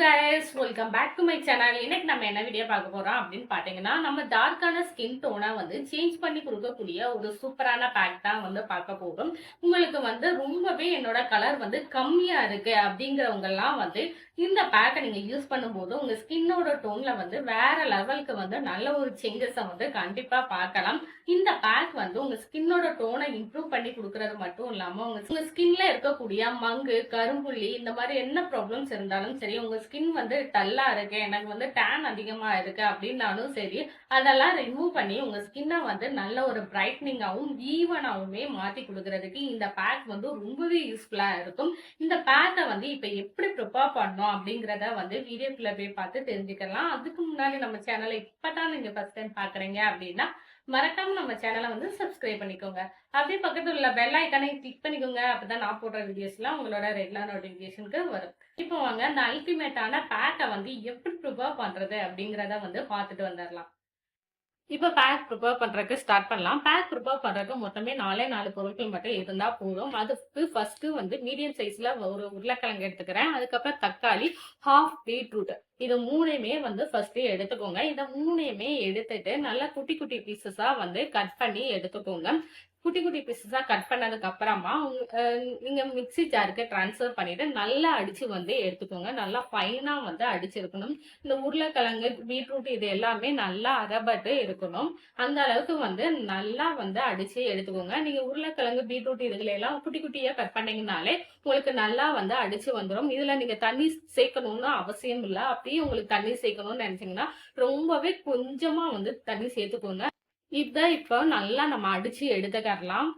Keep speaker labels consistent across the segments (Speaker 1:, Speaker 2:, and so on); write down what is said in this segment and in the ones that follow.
Speaker 1: Guys welcome back to my channel இன்னைக்கு நம்ம என்ன வீடியோ பார்க்க போகிறோம் அப்படின்னு பார்த்தீங்கன்னா நம்ம டார்க்கான ஸ்கின் டோனை வந்து சேஞ்ச் பண்ணி கொடுக்கக்கூடிய ஒரு சூப்பரான பேக் தான் வந்து பார்க்க போகிறோம் உங்களுக்கு வந்து ரொம்பவே என்னோட கலர் வந்து கம்மியாக இருக்குது அப்படிங்கிறவங்கெல்லாம் வந்து இந்த பேக்கை நீங்கள் யூஸ் பண்ணும்போது உங்கள் ஸ்கின்னோட டோனில் வந்து வேற லெவலுக்கு வந்து நல்ல ஒரு சேஞ்சஸை வந்து கண்டிப்பாக பார்க்கலாம். இந்த பேக் வந்து உங்கள் ஸ்கின்னோட டோனை இம்ப்ரூவ் பண்ணி கொடுக்கறது மட்டும் இல்லாமல் உங்கள் உங்கள் ஸ்கின்ல இருக்கக்கூடிய மங்கு கரும்புள்ளி இந்த மாதிரி என்ன ப்ராப்ளம்ஸ் இருந்தாலும் சரி உங்க ஸ்கின் வந்து டல்லாக இருக்கு எனக்கு வந்து டேன் அதிகமாக இருக்குது அப்படின்னாலும் சரி அதெல்லாம் ரிமூவ் பண்ணி உங்கள் ஸ்கின்னை வந்து நல்ல ஒரு பிரைட்னிங்காகவும் ஈவனாகவுமே மாற்றி கொடுக்கறதுக்கு இந்த பேக் வந்து ரொம்பவே யூஸ்ஃபுல்லாக இருக்கும். இந்த பேக்கை வந்து இப்போ எப்படி ப்ரிப்பேர் பண்ணோம் அப்படிங்கிறத வந்து வீடியோக்குள்ளே போய் பார்த்து தெரிஞ்சுக்கலாம். அதுக்கு முன்னாடி நம்ம சேனலை இப்பதான் நீங்கள் ஃபர்ஸ்ட் டைம் பார்க்குறீங்க அப்படின்னா மறக்காம நம்ம சேனலை வந்து சப்ஸ்கிரைப் பண்ணிக்கோங்க. அப்படியே பக்கத்தில் உள்ள பெல் ஐக்கானை கிளிக் பண்ணிக்கோங்க. அப்பதான் நான் போடுற வீடியோஸ்லாம் உங்களோட ரெகுலர் நோட்டிபிகேஷனுக்கு வரும். இப்போ வாங்க இந்த அல்டிமேட்டான பேக்கை வந்து எப்படி ப்ரிப்பேர் பண்றது அப்படிங்கிறத வந்து பார்த்துட்டு வந்துடலாம். இப்போ பேக் ப்ரிப்பேர் பண்ணுறதுக்கு ஸ்டார்ட் பண்ணலாம். பேக் ப்ரிப்பேர் பண்ணுறதுக்கு மொத்தமே நாலே நாலு பொருட்கள் மட்டும் இருந்தால் போதும். அதுக்கு ஃபஸ்ட்டு வந்து மீடியம் சைஸில் ஒரு உருளைக்கிழங்கு எடுத்துக்கிறேன். அதுக்கப்புறம் தக்காளி ஹாஃப் பீட்ரூட் இது மூணையுமே வந்து ஃபர்ஸ்ட் எடுத்துக்கோங்க. இதை மூணையுமே எடுத்துட்டு நல்லா குட்டி குட்டி பீசஸா வந்து கட் பண்ணி எடுத்துக்கோங்க. குட்டி குட்டி பீசஸா கட் பண்ணதுக்கு அப்புறமா நீங்க மிக்ஸி ஜாருக்கு ட்ரான்ஸ்ஃபர் பண்ணிட்டு நல்லா அடிச்சு வந்து எடுத்துக்கோங்க. நல்லா ஃபைனா வந்து அடிச்சிருக்கணும். இந்த உருளைக்கிழங்கு பீட்ரூட் இது எல்லாமே நல்லா அரபட்டு இருக்கணும். அந்த அளவுக்கு வந்து நல்லா வந்து அடிச்சு எடுத்துக்கோங்க. நீங்க உருளைக்கிழங்கு பீட்ரூட் இதுல எல்லாம் குட்டி குட்டியா கட் பண்ணீங்கனாலே உங்களுக்கு நல்லா வந்து அடிச்சு வந்துடும் இதுல நீங்க தண்ணி சேர்க்கணும்னு அவசியம் இல்லை. அப்படி அப்படியே உங்களுக்கு தண்ணி சேர்க்கணும்னு நினைச்சீங்கன்னா ரொம்பவே கொஞ்சமா வந்து தண்ணி சேர்த்துக்கோங்க. இதை இப்போ நல்லா நம்ம அடிச்சு எடுத்துக்கரலாம்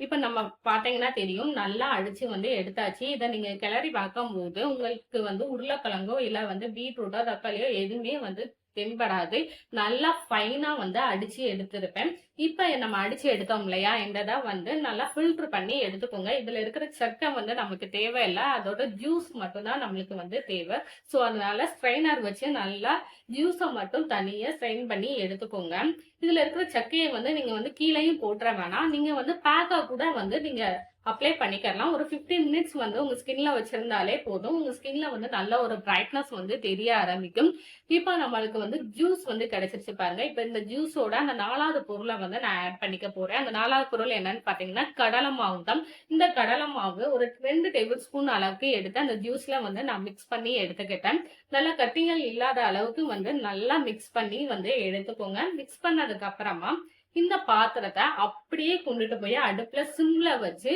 Speaker 1: இப்ப நம்ம பாத்தீங்கன்னா தெரியும் நல்லா அடிச்சு வந்து எடுத்தாச்சு. இதை நீங்க கிளறி பார்க்கும்போது உங்களுக்கு வந்து உருளைக்கிழங்கோ இல்ல வந்து பீட்ரூட்டோ தக்காளியோ எதுவுமே வந்து தென்படாது. நல்லா ஃபைனா வந்து அடிச்சு எடுத்திருப்பேன். இப்ப நம்ம அடிச்சு எடுத்தோம் இல்லையா? இந்த வந்து நல்லா ஃபில்டர் பண்ணி எடுத்துக்கோங்க. இதுல இருக்கிற சக்கை வந்து நமக்கு தேவையில்லை. அதோட ஜூஸ் மட்டும்தான் நம்மளுக்கு வந்து தேவை. ஸோ அதனால ஸ்ட்ரைனர் வச்சு நல்லா ஜூஸை மட்டும் தனியா ஸ்ட்ரைன் பண்ணி எடுத்துக்கோங்க. இதுல இருக்கிற சக்கையை வந்து நீங்க வந்து கீழேயும் போட்டுற வேணாம். நீங்க வந்து பேக்கா கூட வந்து நீங்க அப்ளை பண்ணிக்கலாம். ஒரு 15 மினிட்ஸ் வந்து உங்க ஸ்கின்ல வச்சிருந்தாலே போதும். உங்க ஸ்கின்ல வந்து நல்ல ஒரு பிரைட்னஸ் வந்து தெரிய ஆரம்பிக்கும். இப்போ நம்மளுக்கு வந்து ஜூஸ் வந்து கிடைச்சிருச்சு பாருங்க. இப்போ இந்த ஜூஸோட அந்த நாலாவது பொருளை வந்து நான் ஆட் பண்ணிக்க போறேன். அந்த நாலாவது பொருள் என்னன்னு பாத்தீங்கன்னா கடலை மாவு தான். இந்த கடலை மாவு ஒரு ரெண்டு டேபிள் ஸ்பூன் அளவுக்கு எடுத்து அந்த ஜூஸ்ல வந்து நான் மிக்ஸ் பண்ணி எடுத்துக்கிட்டேன். நல்லா கட்டிகள் இல்லாத அளவுக்கு வந்து நல்லா மிக்ஸ் பண்ணி வந்து எடுத்துக்கோங்க. மிக்ஸ் பண்ணதுக்கு அப்புறமா இந்த பாத்திரத்தை அப்படியே கொண்டுட்டு போய் அடுப்புல சிம்ல வச்சு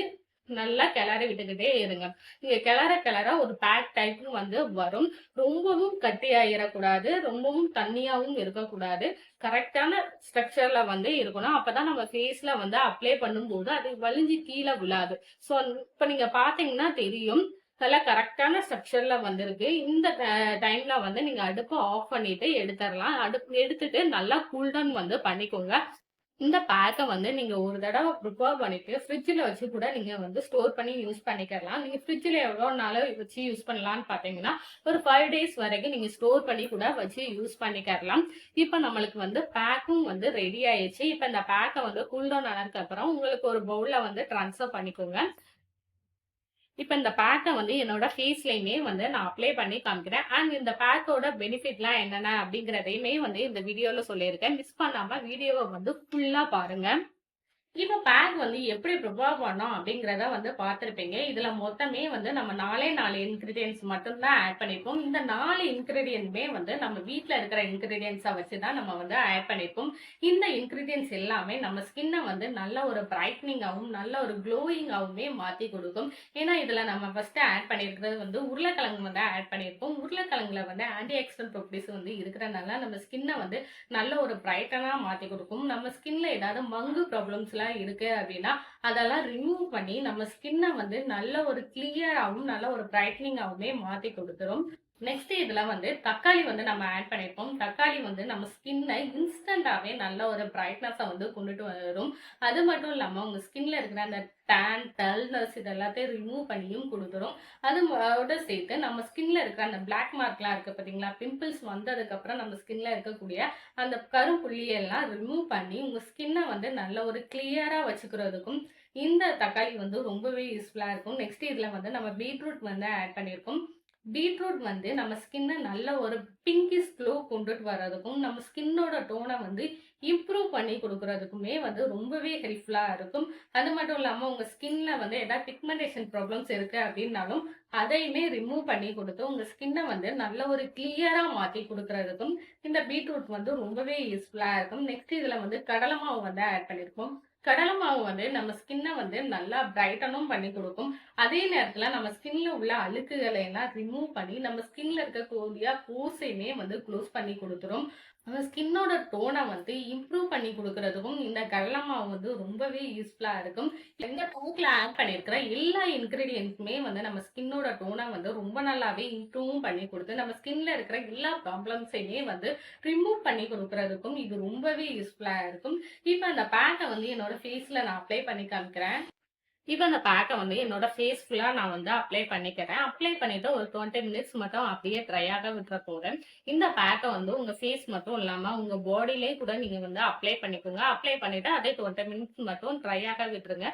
Speaker 1: நல்லா கிளற விட்டுக்கிட்டே இருங்க. நீங்க கிளற கிளற ஒரு பேக் டைப்பும் வந்து வரும். ரொம்பவும் கட்டியாயிடக்கூடாது ரொம்பவும் தண்ணியாவும் இருக்கக்கூடாது. கரெக்டான ஸ்ட்ரக்சர்ல வந்து இருக்கணும். அப்பதான் நம்ம ஃபேஸ்ல வந்து அப்ளை பண்ணும்போது அது வலிஞ்சு கீழே விழாது. ஸோ இப்ப நீங்க பாத்தீங்கன்னா தெரியும். நல்லா கரெக்டான ஸ்ட்ரக்சர்ல வந்திருக்கு. இந்த டைம்ல வந்து நீங்க அடுப்பை ஆஃப் பண்ணிட்டு எடுத்துடலாம். அடுப்பு எடுத்துட்டு நல்லா கூல்டவுன் வந்து பண்ணிக்கோங்க. இந்த பேக்கை வந்து நீங்க ஒரு தடவை ப்ரிப்பேர் பண்ணிட்டு ஃப்ரிட்ஜில் வச்சு கூட நீங்க வந்து ஸ்டோர் பண்ணி யூஸ் பண்ணிக்கலாம். நீங்க ஃப்ரிட்ஜில் எவ்வளோ நாள் வச்சு யூஸ் பண்ணலாம்னு பார்த்தீங்கன்னா ஒரு ஃபைவ் டேஸ் வரைக்கும் நீங்க ஸ்டோர் பண்ணி கூட வச்சு யூஸ் பண்ணிக்கலாம். இப்போ நம்மளுக்கு வந்து பேக்கும் வந்து ரெடி ஆயிடுச்சு. இப்போ இந்த பேக்கை வந்து கூல்டவுன் ஆனதுக்கு அப்புறம் உங்களுக்கு ஒரு பவுலில் வந்து ட்ரான்ஸ்ஃபர் பண்ணிக்கோங்க. இப்போ இந்த பேக்கை வந்து என்னோட ஃபேஸ்லையுமே வந்து நான் அப்ளை பண்ணி காமிக்கிறேன். அண்ட் இந்த பேக்கோட பெனிஃபிட்லாம் என்னென்ன அப்படிங்கிறதையுமே வந்து இந்த வீடியோவில் சொல்லியிருக்கேன். மிஸ் பண்ணாமல் வீடியோவை வந்து ஃபுல்லாக பாருங்கள் இப்போ பேக் வந்து எப்படி ப்ரிப்பேர் பண்ணோம் அப்படிங்கிறத வந்து பார்த்துருப்பீங்க. இதில் மொத்தமே வந்து நம்ம நாலே நாலு இன்க்ரீடியன்ஸ் மட்டும்தான் ஆட் பண்ணியிருப்போம் இந்த நாலு இன்க்ரீடியன்ஸுமே வந்து நம்ம வீட்டில் இருக்கிற இன்க்ரீடியன்ஸை வச்சு தான் நம்ம வந்து ஆட் பண்ணியிருப்போம் இந்த இன்க்ரீடியன்ஸ் எல்லாமே நம்ம ஸ்கின்னை வந்து நல்ல ஒரு பிரைட்னிங்காகவும் நல்ல ஒரு க்ளோயிங்காகவுமே மாற்றி கொடுக்கும். ஏன்னா இதில் நம்ம ஃபஸ்ட்டு ஆட் பண்ணியிருக்கிறது வந்து உருளைக்கிழங்கு வந்து ஆட் பண்ணியிருப்போம். உருளைக்கிழங்குல வந்து ஆன்டி ஆக்சிடென்ட் ப்ராப்பர்ட்டிஸ் வந்து இருக்கிறனால நம்ம ஸ்கின்னை வந்து நல்ல ஒரு பிரைட்டனாக மாற்றி கொடுக்கும். நம்ம ஸ்கின்ல ஏதாவது மங்கு ப்ராப்ளம்ஸ்லாம் இருக்கு அப்படின்னா அதெல்லாம் ரிமூவ் பண்ணி நம்ம ஸ்கின்னை வந்து நல்ல ஒரு கிளியராகவும் நல்ல ஒரு பிரைட்னிங்காகவுமே மாற்றி கொடுத்துரும். நெக்ஸ்ட் இதில் வந்து தக்காளி வந்து நம்ம ஆட் பண்ணியிருப்போம் தக்காளி வந்து நம்ம ஸ்கின்னை இன்ஸ்டண்ட்டாகவே நல்ல ஒரு பிரைட்னஸை வந்து கொண்டுட்டு வரும். அது மட்டும் இல்லாமல் உங்கள் ஸ்கின்ல இருக்கிற அந்த டேன் டல்னஸ் இது எல்லாத்தையும் ரிமூவ் பண்ணியும் கொடுத்துரும். அது அதோட சேர்த்து நம்ம ஸ்கின்ல இருக்கிற அந்த பிளாக் மார்க்லாம் இருக்கு பார்த்தீங்களா பிம்பிள்ஸ் வந்ததுக்கப்புறம் நம்ம ஸ்கின்ல இருக்கக்கூடிய அந்த கருப்புள்ளியெல்லாம் ரிமூவ் பண்ணி உங்கள் ஸ்கின்னை வந்து நல்ல ஒரு கிளியராக வச்சுக்கிறதுக்கும் இந்த தக்காளி வந்து ரொம்பவே யூஸ்ஃபுல்லாக இருக்கும். நெக்ஸ்ட் இதில் வந்து நம்ம பீட்ரூட் வந்து ஆட் பண்ணியிருக்கோம் பீட்ரூட் வந்து நம்ம ஸ்கின்னை நல்ல ஒரு பிங்கிஷ் க்ளோ கொண்டுட்டு வர்றதுக்கும் நம்ம ஸ்கின்னோட டோனை வந்து இம்ப்ரூவ் பண்ணி கொடுக்கறதுக்குமே வந்து ரொம்பவே ஹெல்ப்ஃபுல்லாக இருக்கும். அது மட்டும் இல்லாமல் உங்கள் ஸ்கின்ல வந்து ஏதாவது பிக்மெண்டேஷன் ப்ராப்ளம்ஸ் இருக்குது அப்படின்னாலும் அதையுமே ரிமூவ் பண்ணி கொடுத்து உங்கள் ஸ்கின்னை வந்து நல்ல ஒரு கிளியராக மாற்றி கொடுக்கறதுக்கும் இந்த பீட்ரூட் வந்து ரொம்பவே யூஸ்ஃபுல்லாக இருக்கும். நெக்ஸ்ட் இதில் வந்து கடலை மாவு வந்து ஆட் பண்ணியிருக்கோம் கடலை மாவு வந்து நம்ம ஸ்கின்னை வந்து நல்லா பிரைட்டனும் பண்ணி கொடுக்கும். அதே நேரத்தில் நம்ம ஸ்கின்ல உள்ள அழுக்குகளை எல்லாம் ரிமூவ் பண்ணி நம்ம ஸ்கின்ல இருக்கக்கூடிய போர்ஸையுமே வந்து க்ளோஸ் பண்ணி கொடுத்துரும். நம்ம ஸ்கின்னோட டோனை வந்து இம்ப்ரூவ் பண்ணி கொடுக்கறதுக்கும் இந்த கடலை மாவு வந்து ரொம்பவே யூஸ்ஃபுல்லாக இருக்கும். இந்த பேக்கில் ஆட் பண்ணியிருக்கிற எல்லா இன்க்ரீடியன்ஸுமே வந்து நம்ம ஸ்கின்னோட டோனை வந்து ரொம்ப நல்லாவே இம்ப்ரூவும் பண்ணி கொடுத்து நம்ம ஸ்கின்ல இருக்கிற எல்லா ப்ராப்ளம்ஸையுமே வந்து ரிமூவ் பண்ணி கொடுக்கறதுக்கும் இது ரொம்பவே யூஸ்ஃபுல்லாக இருக்கும். இப்போ அந்த பேக்கை வந்து என்னோட ஃபேஸில் நான் அப்ளை பண்ணி காமிக்கிறேன். இப்போ அந்த பேக்கை வந்து என்னோட ஃபேஸ் ஃபுல்லாக நான் வந்து அப்ளை பண்ணிக்கிறேன். அப்ளை பண்ணிட்டு ஒரு டுவெண்ட்டி மினிட்ஸ் மட்டும் அப்படியே ட்ரையாக விட்டுற போகிறேன் இந்த பேக்கை வந்து உங்கள் ஃபேஸ் மட்டும் இல்லாமல் உங்கள் பாடியிலே கூட நீங்கள் வந்து அப்ளை பண்ணிக்கோங்க. அப்ளை பண்ணிவிட்டு அதே டுவெண்ட்டி மினிட்ஸ் மட்டும் ட்ரையாக விட்டுருங்க.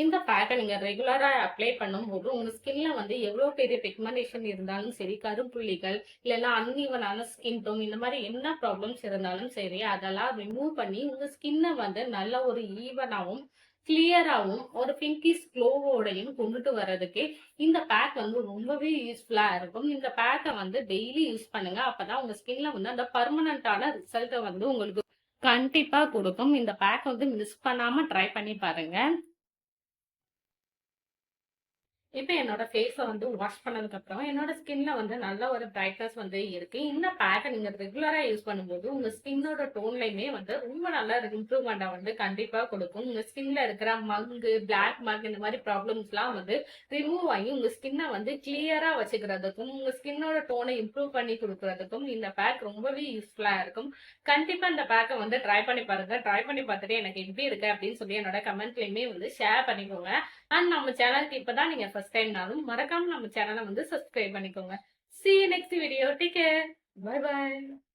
Speaker 1: இந்த பேக்கை நீங்கள் ரெகுலராக அப்ளை பண்ணும்போது உங்கள் ஸ்கின்ல வந்து எவ்வளோ பெரிய பிக்மெண்டேஷன் இருந்தாலும் சரி கருப்புள்ளிகள் இல்லைன்னா அன்இவனான ஸ்கின் டோன் இந்த மாதிரி என்ன ப்ராப்ளம்ஸ் இருந்தாலும் சரி அதெல்லாம் ரிமூவ் பண்ணி உங்கள் ஸ்கின்னை வந்து நல்ல ஒரு ஈவனாகவும் கிளியராகவும் ஒரு பிங்கிஷ் க்ளோவோடையும் கொண்டுட்டு வர்றதுக்கு இந்த பேக் வந்து ரொம்பவே யூஸ்ஃபுல்லாக இருக்கும். இந்த பேக்கை வந்து டெய்லி யூஸ் பண்ணுங்க. அப்பதான் உங்க ஸ்கின்ல வந்து அந்த பர்மனண்டான ரிசல்ட்டை வந்து உங்களுக்கு கண்டிப்பாக கொடுக்கும். இந்த பேக் வந்து மிஸ் பண்ணாமல் ட்ரை பண்ணி பாருங்க. இப்போ என்னோட ஃபேஸை வந்து வாஷ் பண்ணதுக்கு அப்புறம் என்னோட ஸ்கின்ல வந்து நல்ல ஒரு பிரைட்னஸ் வந்து இருக்கு. இந்த பேக்கை நீங்க ரெகுலரா யூஸ் பண்ணும்போது உங்க ஸ்கின்னோட டோன்லையுமே வந்து ரொம்ப நல்ல இம்ப்ரூவ்மெண்ட்டை வந்து கண்டிப்பா கொடுக்கும். உங்க ஸ்கின்ல இருக்கிற மங்கு பிளாக் மார்க் இந்த மாதிரி ப்ராப்ளம்ஸ்லாம் வந்து ரிமூவ் ஆகி உங்க ஸ்கின்னை வந்து கிளியரா வச்சுக்கிறதுக்கும் உங்க ஸ்கின்னோட டோனை இம்ப்ரூவ் பண்ணி கொடுக்கறதுக்கும் இந்த பேக் ரொம்பவே யூஸ்ஃபுல்லா இருக்கும். கண்டிப்பா இந்த பேக்கை வந்து ட்ரை பண்ணி பாருங்க. ட்ரை பண்ணி பார்த்துட்டு எனக்கு எப்படி இருக்கு அப்படின்னு சொல்லி என்னோட கமெண்ட்லயுமே வந்து ஷேர் பண்ணிக்கோங்க. அண்ட் நம்ம சேனலுக்கு இப்பதான் நீங்க ஃபர்ஸ்ட் டைம்னாலும் மறக்காம நம்ம சேனலை வந்து சப்ஸ்கிரைப் பண்ணிக்கோங்க. See next video take care care. Bye.